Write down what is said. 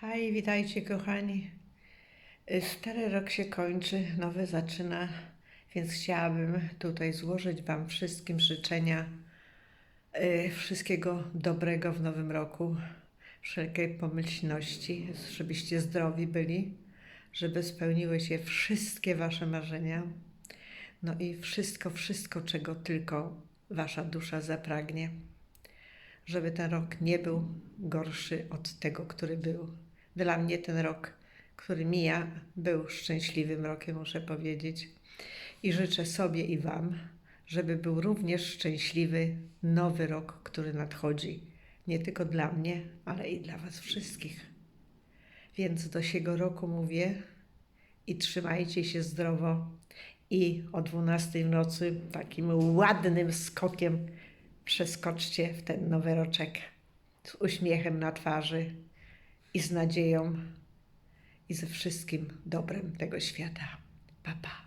Hej, witajcie kochani. Y, Stary rok się kończy, nowy zaczyna, więc chciałabym tutaj złożyć Wam wszystkim życzenia y, wszystkiego dobrego w nowym roku, wszelkiej pomyślności, żebyście zdrowi byli, żeby spełniły się wszystkie Wasze marzenia, no i wszystko, wszystko, czego tylko Wasza dusza zapragnie żeby ten rok nie był gorszy od tego, który był. Dla mnie ten rok, który mija, był szczęśliwym rokiem, muszę powiedzieć. I życzę sobie i Wam, żeby był również szczęśliwy nowy rok, który nadchodzi. Nie tylko dla mnie, ale i dla Was wszystkich. Więc do siego roku mówię i trzymajcie się zdrowo. I o 12 w nocy takim ładnym skokiem przeskoczcie w ten nowy roczek z uśmiechem na twarzy i z nadzieją i ze wszystkim dobrem tego świata. Pa, pa.